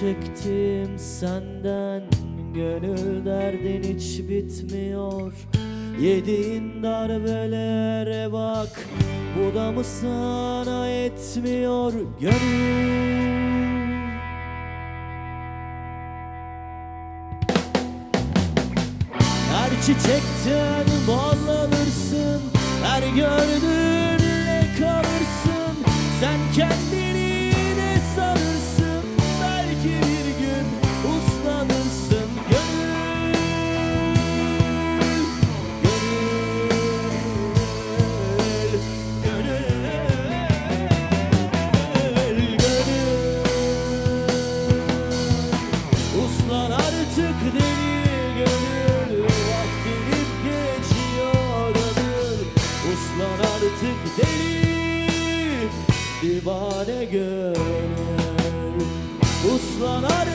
çektim senden? Gönül derdin hiç bitmiyor. Yediğin darbelere bak Bu da mı sana yetmiyor? Gönül. Her çiçekten bal alırsın Her gördüğünle Uslan artık deli gönül Vaktinin geçiyor ömür. Uslan artık deli Divane gönül. Uslan artık